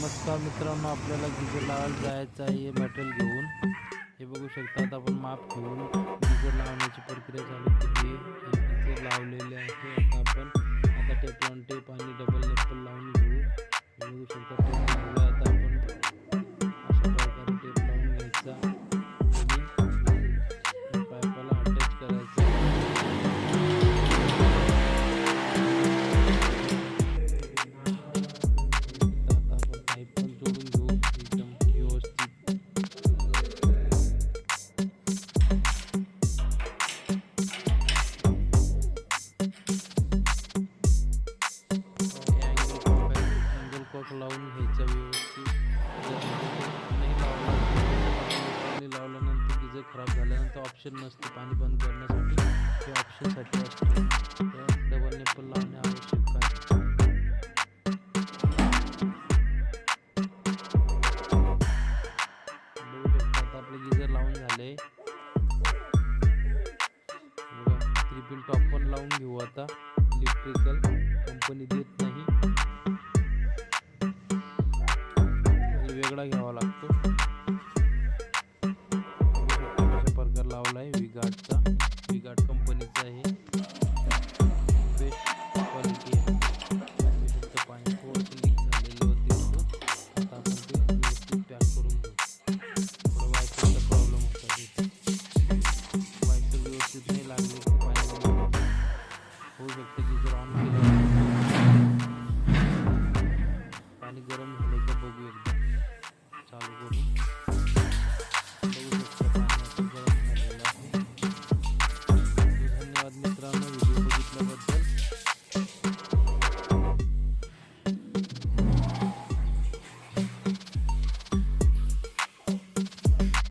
नमस्कार मित्रांनो आपल्याला गिजर लावायला जायचं आहे मॅटेरियल घेऊन. हे बघू शकता आता आपण माप घेऊन गिजर लावण्याची प्रक्रिया चालू केली आहे. गिजर लावलेले आहे आता आपण. आता टेप लावून टेप आणि डबल नेपल लावून घेऊ. बघू शकता अँगल कॉक लावून घ्यायचा व्यवस्थित जर लावल्यानंतर गिजर खराब झाल्यानंतर ऑप्शन नसते पाणी बंद करण्यासाठी ते ऑप्शनसाठी असते डबल नेपल लावणे आवश्यक आहे आपले गिजर लावून झाले बघा टॉप लावून घेऊ आता. इलेक्ट्रिकल कंपनी देत नाही. वेगळा घ्यावा लागतो. कशा प्रकार लावला आहे. विगाटचा विगाट कंपनीचा आहे बेस्ट क्वालिटी होऊ शकतं की जर ऑन केलं पाणी गरम झालं तर बघू एकदा. चालू करून